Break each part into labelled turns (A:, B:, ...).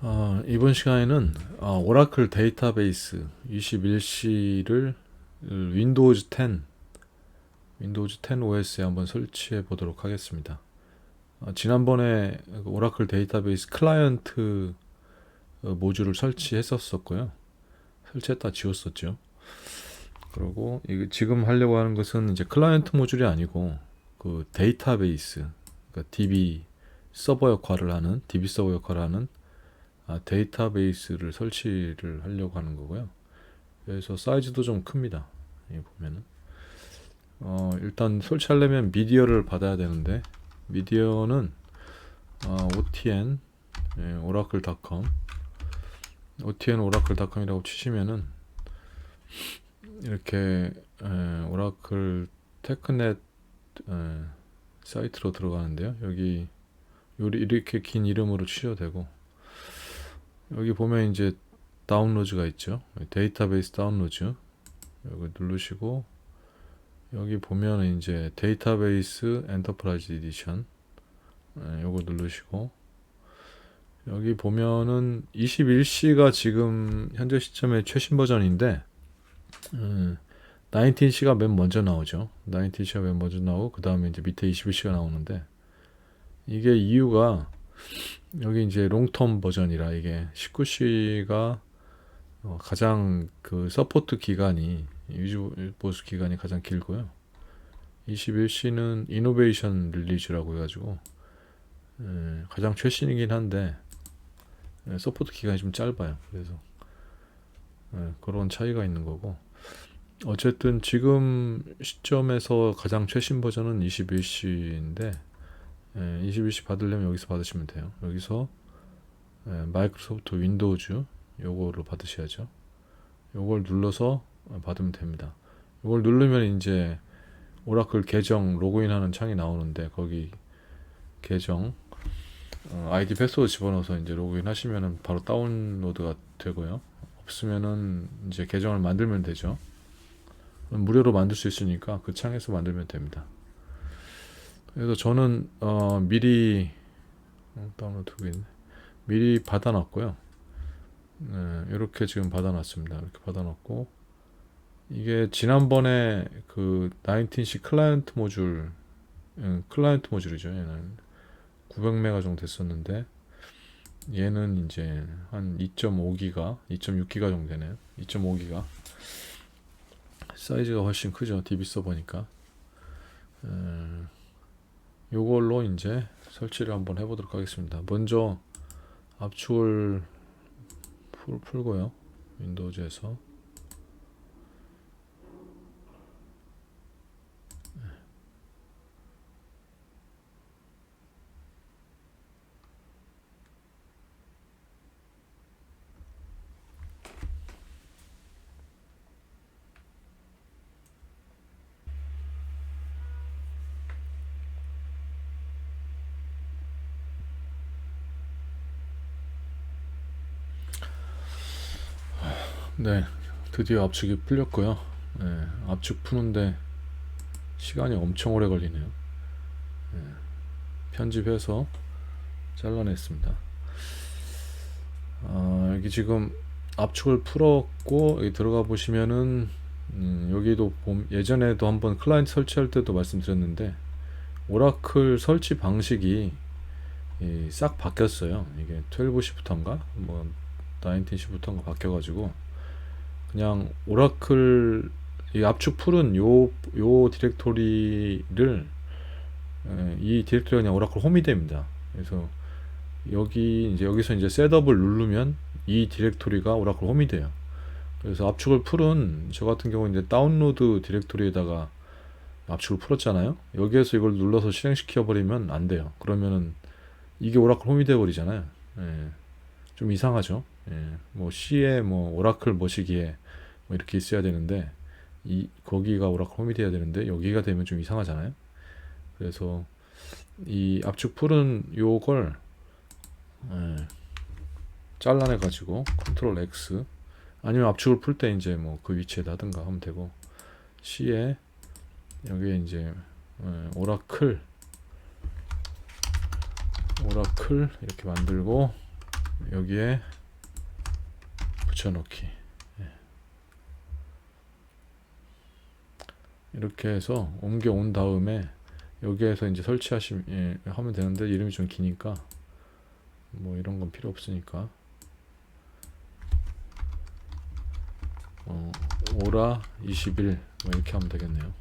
A: 어, 이번 시간에는 어, 오라클 데이터베이스 21C를 윈도우즈 10, 윈도우즈 10 OS에 한번 설치해 보도록 하겠습니다. 어, 지난번에 그 오라클 데이터베이스 클라이언트 어, 모듈을 설치했었었고요. 설치했다 지웠었죠. 그리고 지금 하려고 하는 것은 이제 클라이언트 모듈이 아니고 그 데이터베이스, 그러니까 DB 서버 역할을 하는 DB 서버 역할을 하는 아, 데이터베이스를 설치를 하려고 하는 거고요. 그래서 사이즈도 좀 큽니다. 여기 보면은 어, 일단 설치하려면 미디어를 받아야 되는데 미디어는 어, OTN 예, 오라클닷컴 OTN 오라클닷컴이라고 치시면은 이렇게 에, 오라클 테크넷 에, 사이트로 들어가는데요. 여기 요리 이렇게 긴 이름으로 치셔도 되고 여기 보면 이제 다운로드가 있죠. 데이터베이스 다운로드 여기 누르시고 여기 보면 이제 데이터베이스 엔터프라이즈 에디션 예, 요거 누르시고 여기 보면은 21C가 지금 현재 시점의 최신 버전인데 음, 19C가 맨 먼저 나오죠. 19C가 맨 먼저 나오고 그 다음에 이제 밑에 21C가 나오는데 이게 이유가 여기 이제 롱텀 버전이라 이게 19C가 어, 가장 그 서포트 기간이 유지 보수 기간이 가장 길고요. 21C는 이노베이션 릴리즈라고 해가지고 에, 가장 최신이긴 한데 에, 서포트 기간이 좀 짧아요. 그래서 에, 그런 차이가 있는 거고 어쨌든 지금 시점에서 가장 최신 버전은 21C인데 예, 21시 받으려면 여기서 받으시면 돼요. 여기서 예, 마이크로소프트 윈도우즈 요거를 받으셔야죠. 요걸 눌러서 받으면 됩니다. 요걸 누르면 이제 오라클 계정 로그인하는 창이 나오는데 거기 계정 어, 아이디 패스워드 집어넣어서 이제 로그인 하시면은 바로 다운로드가 되고요. 없으면은 이제 계정을 만들면 되죠. 무료로 만들 수 있으니까 그 창에서 만들면 됩니다. 그래서 저는 어, 미리 어, 다운로드 고 있네. 미리 받아놨고요. 네, 이렇게 지금 받아놨습니다. 이렇게 받아놨고 이게 지난번에 그 19C 클라이언트 모듈 음, 클라이언트 모듈이죠. 얘는 900메가 정도 됐었는데 얘는 이제 한 2.5기가, 2.6기가 정도 되네요. 2.5기가 사이즈가 훨씬 크죠. DB 서버니까. 음, 요걸로 이제 설치를 한번 해보도록 하겠습니다. 먼저 압축을 풀, 풀고요. 윈도우즈에서 네, 드디어 압축이 풀렸고요. 네, 압축 푸는데 시간이 엄청 오래 걸리네요. 네, 편집해서 잘라냈습니다. 아, 여기 지금 압축을 풀었고 여기 들어가 보시면은 음, 여기도 봄, 예전에도 한번 클라이언트 설치할 때도 말씀드렸는데 오라클 설치 방식이 이, 싹 바뀌었어요. 이게 12시부터인가 뭐 19시부터인가 바뀌어가지고 그냥 오라클 이 압축 풀은 요, 요 디렉토리를 에, 이 디렉토리가 그냥 오라클 홈이 됩니다. 그래서 여기 이제 여기서 이제 셋업을 누르면 이 디렉토리가 오라클 홈이 돼요. 그래서 압축을 풀은 저 같은 경우 이제 다운로드 디렉토리에다가 압축을 풀었잖아요. 여기에서 이걸 눌러서 실행시켜 버리면 안 돼요. 그러면은 이게 오라클 홈이 돼 버리잖아요. 예. 좀 이상하죠. 예. 뭐 C에 뭐 오라클 뭐시기에 뭐 이렇게 있어야 되는데 이 거기가 오라클 홈이 돼야 되는데 여기가 되면 좀 이상하잖아요. 그래서 이 압축 풀은 요걸 예. 잘라내 가지고 컨트롤 X 아니면 압축을 풀 때 이제 뭐 그 위치에다 하든가 하면 되고 C에 여기에 이제 예, 오라클 오라클 이렇게 만들고 여기에 붙여넣기 예. 이렇게 해서 옮겨 온 다음에 여기에서 이제 설치하시면 예, 하면 되는데 이름이 좀 기니까 뭐 이런 건 필요 없으니까 어, 오라 21 뭐 이렇게 하면 되겠네요.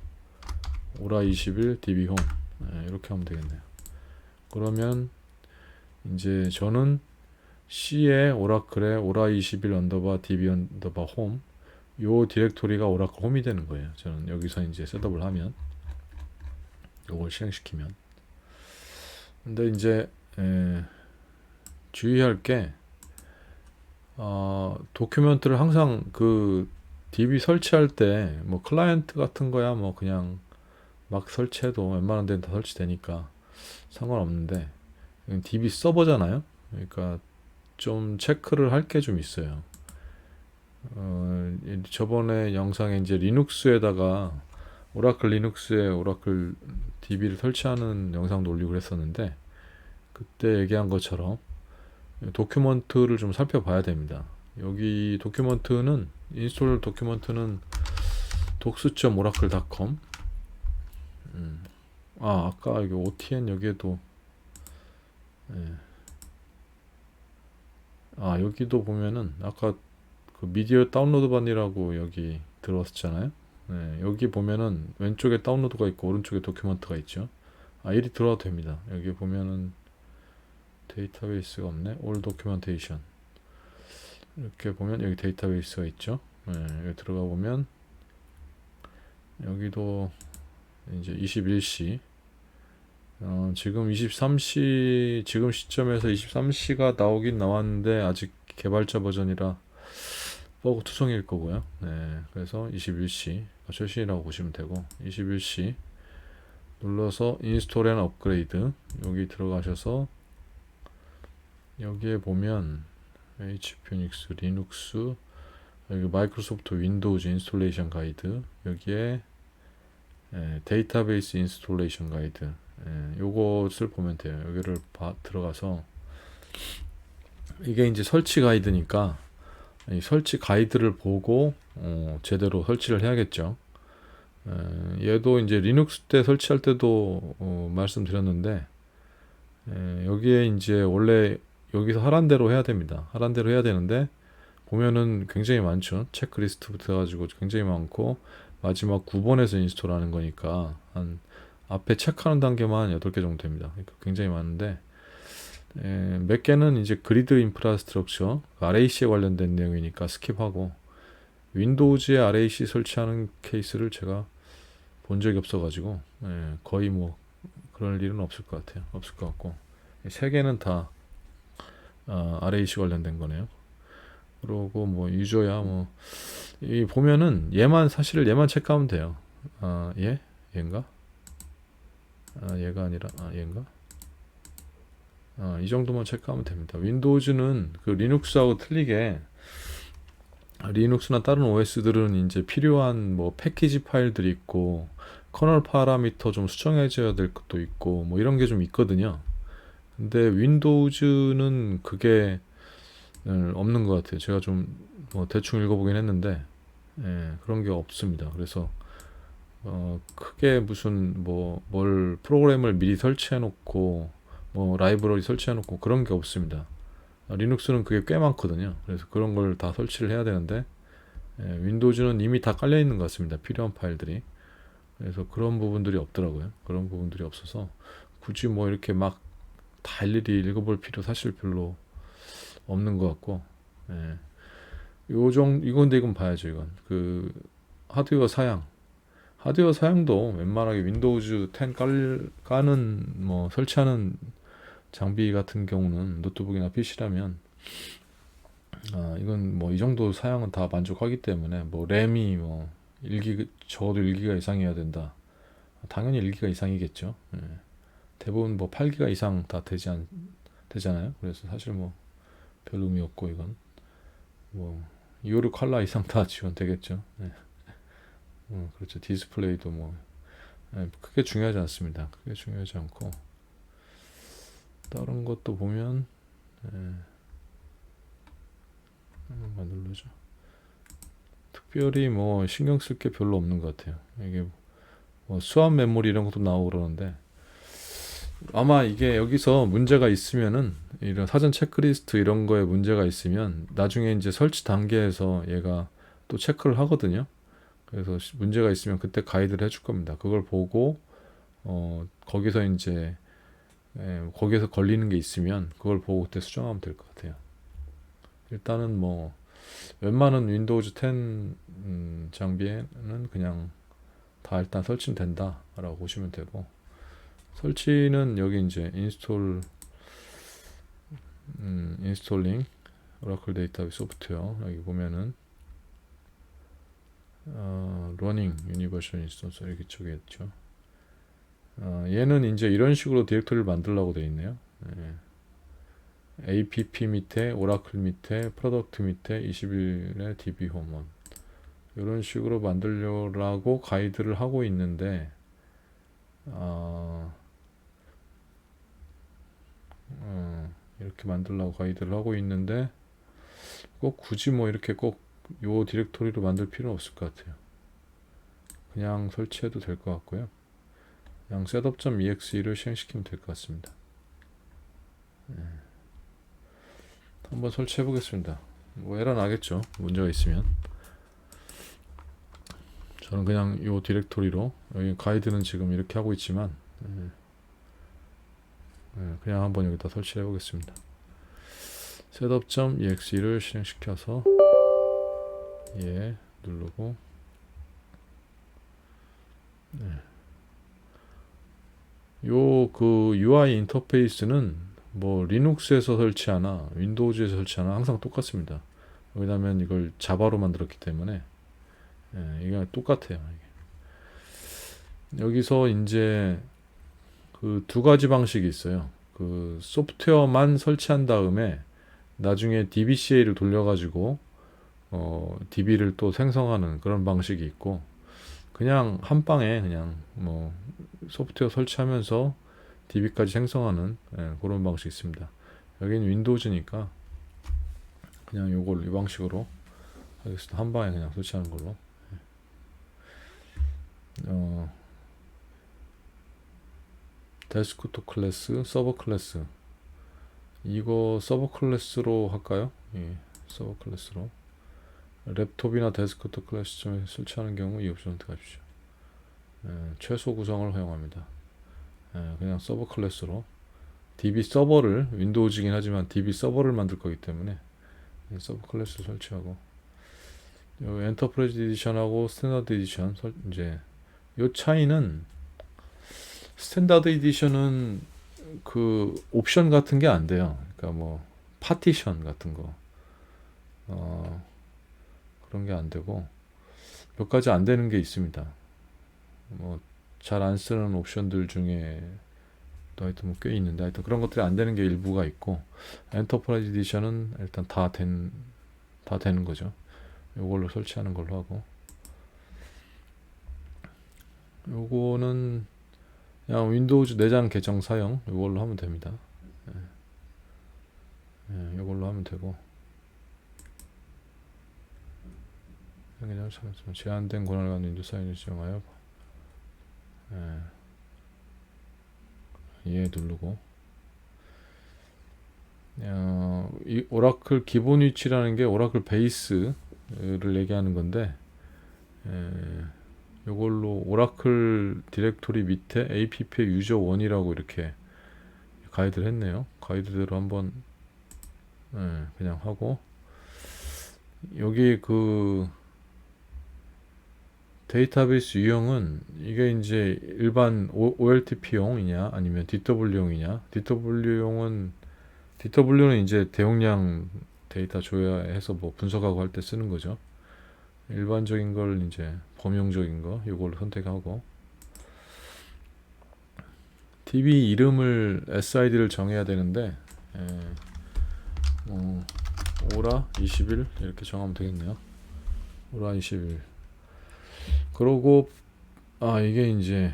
A: 오라 21 DB 홈 예, 이렇게 하면 되겠네요. 그러면 이제 저는 C에 오라클에 오라 21 언더바 DB 언더바 홈 요 디렉토리가 오라클 홈이 되는 거예요. 저는 여기서 이제 셋업을 하면 요걸 실행시키면 근데 이제 에, 주의할 게 어, 도큐멘트를 항상 그 DB 설치할 때 뭐 클라이언트 같은 거야 뭐 그냥 막 설치해도 웬만한 데는 다 설치되니까 상관없는데 DB 서버잖아요. 그러니까 좀 체크를 할 게 좀 있어요. 어, 이- 저번에 영상에 이제 리눅스에다가 오라클 리눅스에 오라클 DB를 설치하는 영상도 올리고 그랬었는데 그때 얘기한 것처럼 도큐먼트를 좀 살펴봐야 됩니다. 여기 도큐먼트는 인스톨 도큐먼트는 doc스.oracle.com 음. 아 아까 여기 OTN 여기에도 예. 아 여기도 보면은 아까 그 미디어 다운로드 반이라고 여기 들어왔었잖아요. 네, 여기 보면은 왼쪽에 다운로드가 있고 오른쪽에 도큐먼트가 있죠. 아 이리 들어와도 됩니다. 여기 보면은 데이터베이스가 없네. All Documentation 이렇게 보면 여기 데이터베이스가 있죠. 네, 여기 들어가 보면 여기도 이제 21시 어, 지금 23시 지금 시점에서 23시가 나오긴 나왔는데 아직 개발자 버전이라 버그 투성일 거고요. 네, 그래서 21시 최신이라고 보시면 되고 21시 눌러서 인스톨 앤 업그레이드 여기 들어가셔서 여기에 보면 HP 유닉스, 리눅스 여기 마이크로소프트 윈도우즈 인스톨레이션 가이드 여기에 예, 데이터베이스 인스톨레이션 가이드 예, 요것을 보면 돼요. 여기를 봐, 들어가서 이게 이제 설치 가이드니까 이 설치 가이드를 보고 어, 제대로 설치를 해야겠죠. 에, 얘도 이제 리눅스 때 설치할 때도 어, 말씀드렸는데 에, 여기에 이제 원래 여기서 하란 대로 해야 됩니다. 하란 대로 해야 되는데 보면은 굉장히 많죠. 체크리스트부터 해가지고 굉장히 많고 마지막 9번에서 인스톨하는 거니까 한 앞에 체크하는 단계만 8개 정도 됩니다. 그러니까 굉장히 많은데 에, 몇 개는 이제 그리드 인프라스트럭처 RAC에 관련된 내용이니까 스킵하고 윈도우즈에 RAC 설치하는 케이스를 제가 본 적이 없어가지고 예, 거의 뭐 그럴 일은 없을 것 같아요. 없을 것 같고 이세 개는 다 어, RAC 관련된 거네요. 그러고 뭐 유저야 뭐 이 보면은 얘만 사실 얘만 체크하면 돼요. 아, 얘 얘인가? 아, 얘가 아니라 아, 얘인가? 아, 이 정도만 체크하면 됩니다. 윈도우즈는 그 리눅스하고 틀리게 리눅스나 다른 OS들은 이제 필요한 뭐 패키지 파일들이 있고 커널 파라미터 좀 수정해줘야 될 것도 있고 뭐 이런 게 좀 있거든요. 근데 윈도우즈는 그게 음, 없는 것 같아요. 제가 좀 뭐 대충 읽어보긴 했는데 예, 그런 게 없습니다. 그래서 어, 크게 무슨 뭐 뭘 프로그램을 미리 설치해 놓고 뭐 라이브러리 설치해 놓고 그런 게 없습니다. 아, 리눅스는 그게 꽤 많거든요. 그래서 그런 걸 다 설치를 해야 되는데 예, 윈도우즈는 이미 다 깔려 있는 것 같습니다. 필요한 파일들이. 그래서 그런 부분들이 없더라고요. 그런 부분들이 없어서 굳이 뭐 이렇게 막 다 일일이 읽어볼 필요 사실 별로 없는 것 같고, 예. 요정 이건데 이건 봐야죠. 이건 그 하드웨어 사양, 하드웨어 사양도 웬만하게 윈도우즈 10 깔, 까는 뭐 설치하는 장비 같은 경우는 노트북이나 PC라면 아, 이건 뭐 이 정도 사양은 다 만족하기 때문에 뭐 램이 뭐 1기 적어도 1기가 이상이어야 된다. 당연히 1기가 이상이겠죠. 예. 대부분 뭐 8기가 이상 다 되지 않 되잖아요. 그래서 사실 뭐 별 의미 없고 이건 뭐 256 컬러 이상 다 지원되겠죠. 예. 음, 그렇죠. 디스플레이도 뭐 예, 크게 중요하지 않습니다. 크게 중요하지 않고 다른 것도 보면 예, 한번 누르죠. 특별히 뭐 신경 쓸 게 별로 없는 것 같아요. 이게 뭐 수압 메모리 이런 것도 나오고 그러는데 아마 이게 여기서 문제가 있으면은 이런 사전 체크리스트 이런 거에 문제가 있으면 나중에 이제 설치 단계에서 얘가 또 체크를 하거든요. 그래서 시- 문제가 있으면 그때 가이드를 해줄 겁니다. 그걸 보고 어 거기서 이제 예, 거기에서 걸리는 게 있으면 그걸 보고 그때 수정하면 될 것 같아요. 일단은 뭐 웬만한 윈도우즈 10 음, 장비에는 그냥 다 일단 설치는 된다라고 보시면 되고 설치는 여기 이제 인스톨 음, 인스톨링 오라클 데이터베이스 소프트웨어 여기 보면은 어, 러닝 유니버셜 인스턴스 여기 쪽에 있죠. 어, 얘는 이제 이런 식으로 디렉토리를 만들려고 되어 있네요. 예. app 밑에 오라클 밑에 프로덕트 밑에 21의 db 홈원 이런 식으로 만들려고 가이드를 하고 있는데 아, 어, 이렇게 만들려고 가이드를 하고 있는데 꼭 굳이 뭐 이렇게 꼭 요 디렉토리로 만들 필요는 없을 것 같아요. 그냥 설치해도 될 것 같고요. 그냥 setup.exe를 실행시키면 될 것 같습니다. 예. 한번 설치해 보겠습니다. 뭐 에러 나겠죠. 문제가 있으면. 저는 그냥 요 디렉토리로 여기 가이드는 지금 이렇게 하고 있지만 예. 예, 그냥 한번 여기다 설치해 보겠습니다. setup.exe를 실행시켜서 예 누르고 요그 UI 인터페이스는 뭐 리눅스에서 설치하나 윈도우즈에서 설치하나 항상 똑같습니다. 왜냐하면 이걸 자바로 만들었기 때문에 예, 이게 똑같아요. 이게. 여기서 이제 그 두 가지 방식이 있어요. 그 소프트웨어만 설치한 다음에 나중에 DBCA를 돌려가지고 어, DB를 또 생성하는 그런 방식이 있고 그냥 한 방에 그냥 뭐 소프트웨어 설치하면서 DB까지 생성하는 예, 그런 방식이 있습니다. 여기는 윈도우즈니까 그냥 요걸 이 방식으로 하겠습니다. 한 방에 그냥 설치하는 걸로. 어, 데스크톱 클래스, 서버 클래스. 이거 서버 클래스로 할까요? 예, 서버 클래스로. 랩톱이나 데스크톱 클래스점에 설치하는 경우 이 옵션 선택하십시오. 예, 최소 구성을 허용합니다. 예, 그냥 서버 클래스로 DB 서버를 윈도우즈긴 하지만 DB 서버를 만들 거기 때문에 예, 서버 클래스 설치하고 요 엔터프라이즈 에디션하고 스탠다드 에디션 설, 이제 요 차이는 스탠다드 에디션은 그 옵션 같은 게 안 돼요. 그러니까 뭐 파티션 같은 거 어, 그런 게 안 되고 몇 가지 안 되는 게 있습니다. 뭐 잘 안 쓰는 옵션들 중에 또 하여튼 뭐 꽤 있는데 하여튼 그런 것들이 안 되는 게 일부가 있고 엔터프라이즈 에디션은 일단 다 된 다 되는 거죠. 요걸로 설치하는 걸로 하고 요거는 그냥 윈도우즈 내장 계정 사용 요걸로 하면 됩니다. 예. 예, 요걸로 하면 되고 그냥 참 제한된 권한을 갖는 윈도우 사인을 지정하여 예. 예 누르고 어, 이 오라클 기본 위치라는 게 오라클 베이스를 얘기하는 건데 예, 요걸로 오라클 디렉토리 밑에 app 유저 1이라고 이렇게 가이드를 했네요. 가이드대로 한번 예, 그냥 하고 여기 그 데이터베이스 유형은 이게 이제 일반 OLTP용이냐 아니면 DW용이냐 DW용은 DW는 이제 대용량 데이터 조회해서 뭐 분석하고 할 때 쓰는 거죠. 일반적인 걸 이제 범용적인 거 이걸로 선택하고 DB 이름을 SID를 정해야 되는데 예, 뭐 오라 21 이렇게 정하면 되겠네요. 오라 21 그러고 아 이게 이제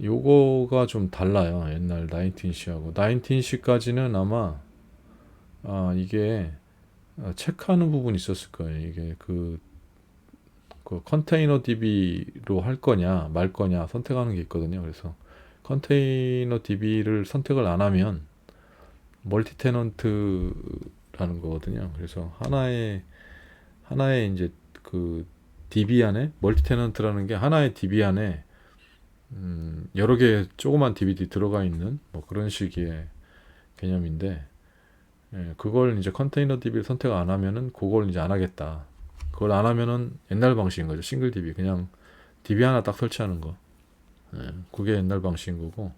A: 요거가 좀 달라요. 옛날 19C하고 19C까지는 아마 아 이게 어, 체크하는 부분이 있었을 거예요. 이게 그, 그 컨테이너 DB로 할 거냐 말 거냐 선택하는 게 있거든요. 그래서 컨테이너 DB를 선택을 안 하면 멀티 테넌트라는 거거든요. 그래서 하나의 하나의 이제 그 DB 안에 멀티 테넌트라는 게 하나의 DB 안에 음, 여러 개의 조그만 DB들이 들어가 있는 뭐 그런 식의 개념인데 예, 그걸 이제 컨테이너 DB를 선택 안 하면은 그걸 이제 안 하겠다. 그걸 안 하면은 옛날 방식인 거죠. 싱글 DB 그냥 DB 하나 딱 설치하는 거. 예, 그게 옛날 방식인 거고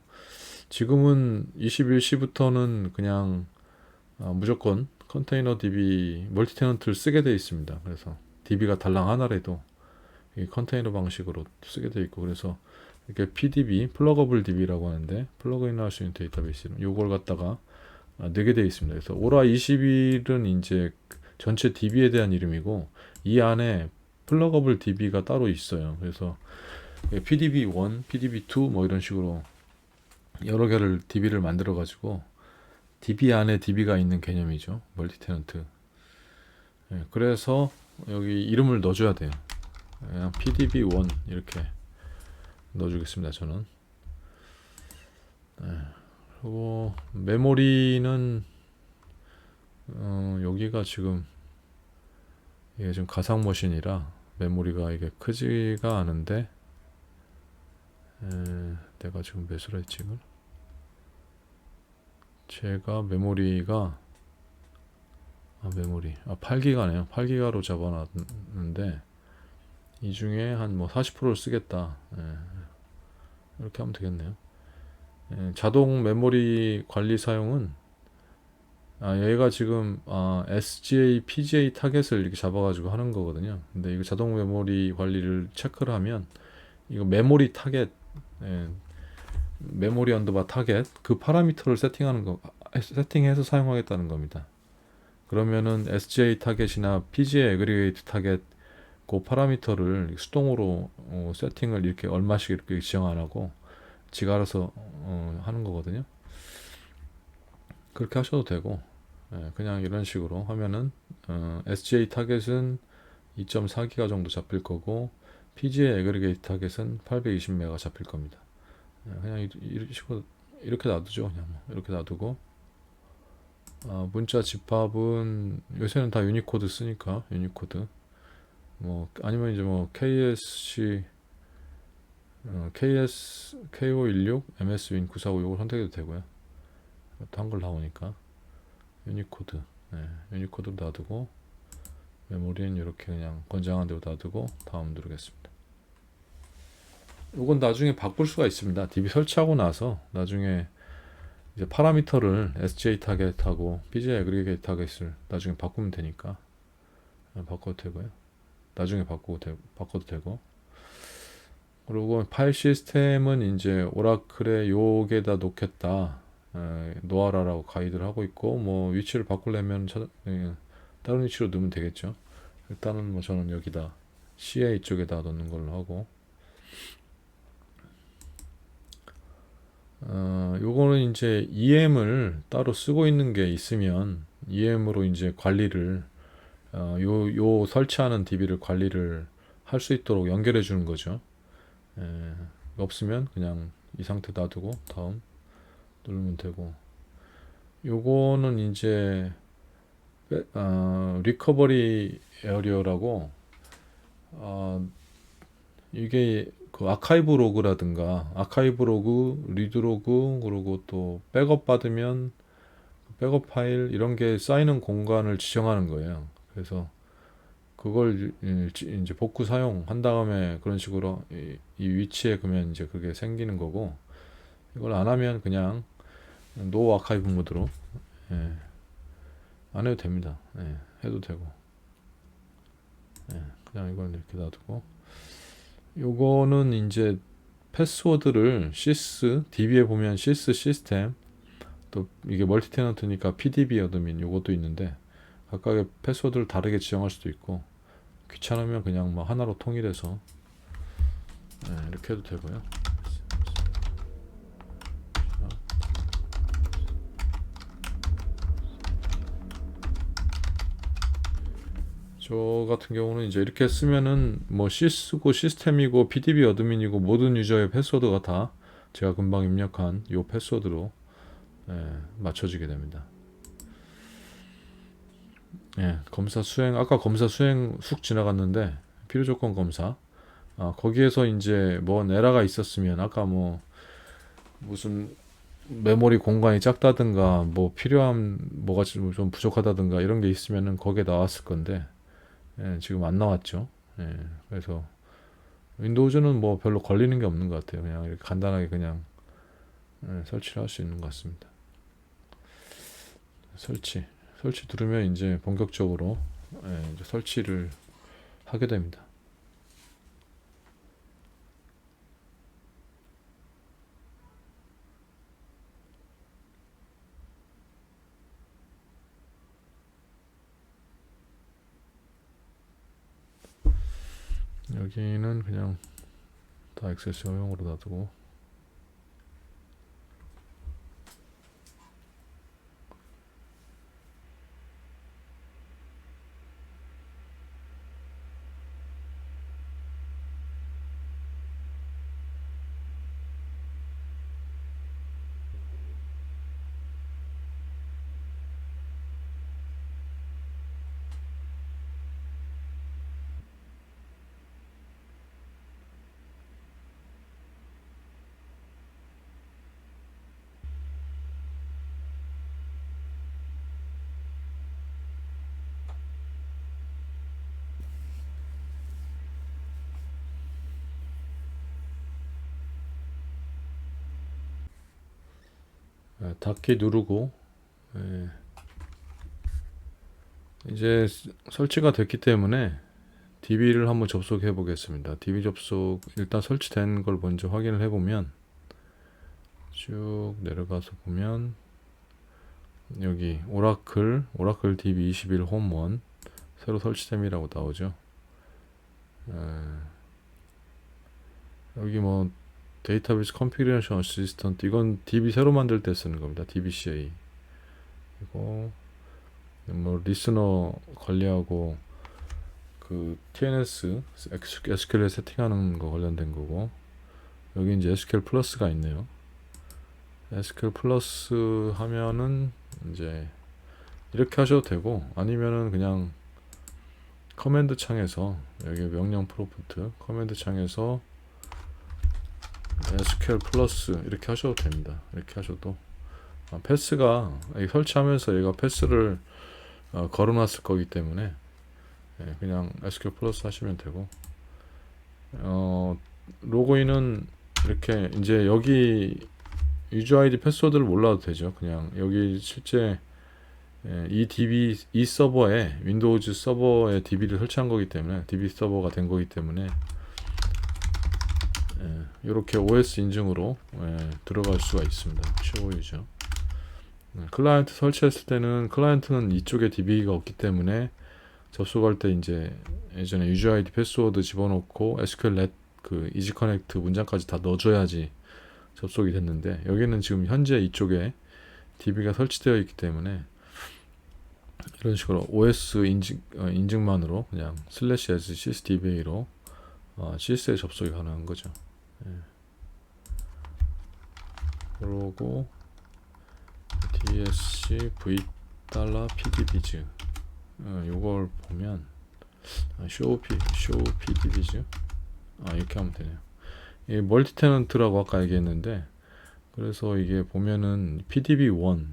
A: 지금은 21시부터는 그냥 아, 무조건 컨테이너 DB 멀티 테넌트를 쓰게 돼 있습니다. 그래서 DB가 달랑 하나라도 이 컨테이너 방식으로 쓰게 돼 있고 그래서 이렇게 PDB 플러거블 DB라고 하는데 플러그인 할수 있는 데이터베이스는 요걸 갖다가 아, 내게 되어 있습니다. 그래서 오라 21은 이제 전체 DB에 대한 이름이고 이 안에 플러거블 DB가 따로 있어요. 그래서 PDB1, PDB2 뭐 이런 식으로 여러 개를 DB를 만들어 가지고 DB 안에 DB가 있는 개념이죠. 멀티 테넌트. 예, 그래서 여기 이름을 넣어줘야 돼요. 그냥 PDB1 이렇게 넣어주겠습니다. 저는. 예, 그리고 메모리는 어, 여기가 지금 이게 지금 가상 머신이라 메모리가 이게 크지가 않은데 에, 내가 지금 몇으로 했지 이걸? 제가 메모리가 아 메모리. 아 8기가네요. 8기가로 잡아놨는데 이 중에 한 뭐 40%를 쓰겠다. 예, 이렇게 하면 되겠네요. 예, 자동 메모리 관리 사용은 아, 얘가 지금 아, SGA, PGA 타겟을 이렇게 잡아가지고 하는 거거든요. 근데 이거 자동 메모리 관리를 체크를 하면 이거 메모리 타겟, 예, 메모리 언더바 타겟 그 파라미터를 세팅하는 거, 아, 세팅해서 사용하겠다는 겁니다. 그러면은 SGA 타겟이나 PGA 에그리게이트 타겟 그 파라미터를 수동으로 어, 세팅을 이렇게 얼마씩 이렇게 지정 안 하고 지가 알아서 어, 하는 거거든요. 그렇게 하셔도 되고 예, 그냥 이런 식으로 하면은 어, SGA 타겟은 2.4기가 정도 잡힐 거고 PGA 에그리게이트 타겟은 820메가 잡힐 겁니다. 예, 그냥 이- 이런 식으로 이렇게 놔두죠. 그냥 뭐 이렇게 놔두고 아, 문자 집합은 요새는 다 유니코드 쓰니까 유니코드 뭐 아니면 이제 뭐 KSC 어, KS K516 MSWin 945 이걸 선택해도 되고요. 한글 나오니까 유니코드 네, 유니코드 놔두고 메모리는 이렇게 그냥 건장한 대로 놔두고 다음 누르겠습니다. 이건 나중에 바꿀 수가 있습니다. DB 설치하고 나서 나중에 이제 파라미터를 SJ 타겟하고 PGA 에그리게이트 타겟을 나중에 바꾸면 되니까 네, 바꿔도 되고요. 나중에 바꾸고 되, 바꿔도 되고 그리고 파일 시스템은 이제 오라클에 요게다 놓겠다 에, 노아라라고 가이드를 하고 있고 뭐 위치를 바꾸려면 차, 에, 다른 위치로 넣으면 되겠죠. 일단은 뭐 저는 여기다 CA 쪽에다 넣는 걸로 하고 어, 요거는 이제 EM을 따로 쓰고 있는 게 있으면 EM으로 이제 관리를 어, 요, 요 설치하는 DB를 관리를 할 수 있도록 연결해 주는 거죠. 에, 없으면 그냥 이 상태 놔두고 다음 누르면 되고 요거는 이제 빼- 어, 리커버리 에어리어라고 어, 이게 그 아카이브 로그라든가 아카이브 로그, 리드 로그 그리고 또 백업 받으면 백업 파일 이런 게 쌓이는 공간을 지정하는 거예요. 그래서 그걸 이제 복구 사용한 다음에 그런 식으로 이, 이 위치에 그러면 이제 그게 생기는 거고 이걸 안 하면 그냥 노 아카이브 모드로 예, 안 해도 됩니다. 예, 해도 되고 예, 그냥 이걸 이렇게 놔두고 요거는 이제 패스워드를 sys DB에 보면 sys 시스템 또 이게 멀티 테넌트니까 PDB 어드민 요것도 있는데 각각의 패스워드를 다르게 지정할 수도 있고 귀찮으면 그냥 뭐 하나로 통일해서 예, 이렇게 해도 되고요. 저 같은 경우는 이제 이렇게 쓰면은 뭐 시스고 시스템이고 PDB 어드민이고 모든 유저의 패스워드가 다 제가 금방 입력한 요 패스워드로 예, 맞춰지게 됩니다. 예, 검사 수행 아까 검사 수행 쑥 지나갔는데 필요 조건 검사 아, 거기에서 이제 뭔 에러가 있었으면 아까 뭐 무슨 메모리 공간이 작다든가 뭐 필요한 뭐가 좀좀 부족하다든가 이런 게 있으면은 거기에 나왔을 건데 예, 지금 안 나왔죠. 예, 그래서 윈도우즈는 뭐 별로 걸리는 게 없는 것 같아요. 그냥 이렇게 간단하게 그냥 예, 설치를 할 수 있는 것 같습니다. 설치 설치 누르면 이제 본격적으로 예, 이제 설치를 하게 됩니다. 여기는 그냥 다 액세스용으로 놔두고 닫기 누르고 예. 이제 스- 설치가 됐기 때문에 DB를 한번 접속해 보겠습니다. DB 접속 일단 설치된 걸 먼저 확인을 해 보면 쭉 내려가서 보면 여기 오라클 오라클 DB 21 홈1 새로 설치됨이라고 나오죠. 에, 여기 뭐 데이터베이스 컨피그레이션 어시스턴트 이건 DB 새로 만들 때 쓰는 겁니다. DBCA 그리고 뭐 리스너 관리하고 그 TNS SQL 세팅하는 거 관련된 거고 여기 이제 SQL 플러스가 있네요. SQL 플러스 하면은 이제 이렇게 하셔도 되고 아니면은 그냥 커맨드 창에서 여기 명령 프로프트 커맨드 창에서 SQL 플러스 이렇게 하셔도 됩니다. 이렇게 하셔도 아, 패스가 이 설치하면서 얘가 패스를 어, 걸어놨을 거기 때문에 예, 그냥 SQL 플러스 하시면 되고 어, 로그인은 이렇게 이제 여기 유저 아이디 패스워드를 몰라도 되죠. 그냥 여기 실제 예, 이 DB 이 서버에 윈도우즈 서버에 DB를 설치한 거기 때문에 DB 서버가 된 거기 때문에 이렇게 OS 인증으로 예, 들어갈 수가 있습니다. 최고 유저. 네, 클라이언트 설치했을 때는 클라이언트는 이쪽에 DB가 없기 때문에 접속할 때 이제 예전에 유저 아이디 패스워드 집어넣고 SQLnet 그 이지 커넥트 문장까지 다 넣어줘야지 접속이 됐는데 여기는 지금 현재 이쪽에 DB가 설치되어 있기 때문에 이런 식으로 OS 인증, 어, 인증만으로 그냥 슬래시 s sysdba로 어, CS에 접속이 가능한 거죠. 예. 그러고 DSC V 달러 PDB즈 어, 요걸 보면 아, show P show PDB즈 아 이렇게 하면 되네요. 이 멀티 테넌트라고 아까 얘기했는데 그래서 이게 보면은 PDB1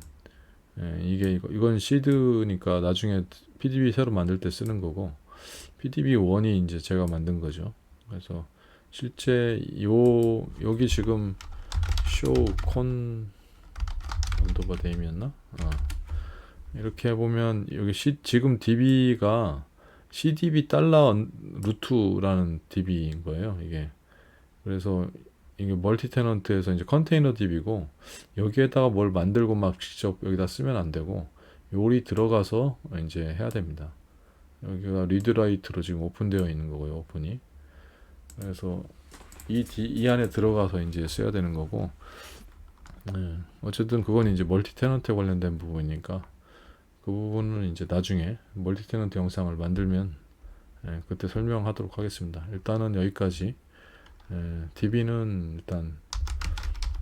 A: 예, 이게 이거, 이건 시드니까 나중에 PDB 새로 만들 때 쓰는 거고 PDB1이 이제 제가 만든 거죠. 그래서 실제 요 여기 지금 쇼콘 언더바 데임이었나? 어. 이렇게 보면 여기 시, 지금 DB가 CDB 달러 언- 루트라는 DB인 거예요. 이게 그래서 이게 멀티 테넌트에서 이제 컨테이너 DB고 여기에다가 뭘 만들고 막 직접 여기다 쓰면 안 되고 요리 들어가서 이제 해야 됩니다. 여기가 리드라이트로 지금 오픈되어 있는 거고요. 오픈이. 그래서 이, 디, 이 안에 들어가서 이제 써야 되는 거고 네. 어쨌든 그건 이제 멀티 테넌트에 관련된 부분이니까 그 부분은 이제 나중에 멀티 테넌트 영상을 만들면 예, 그때 설명하도록 하겠습니다. 일단은 여기까지. 예, DB는 일단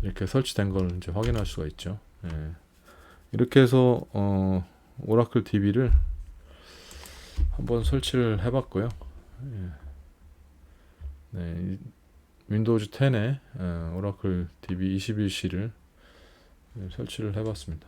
A: 이렇게 설치된 걸 이제 확인할 수가 있죠. 예. 이렇게 해서 어, 오라클 DB를 한번 설치를 해봤고요. 예. 네, 이- 윈도우즈 10에 어, 오라클 DB 21C를 설치를 해봤습니다.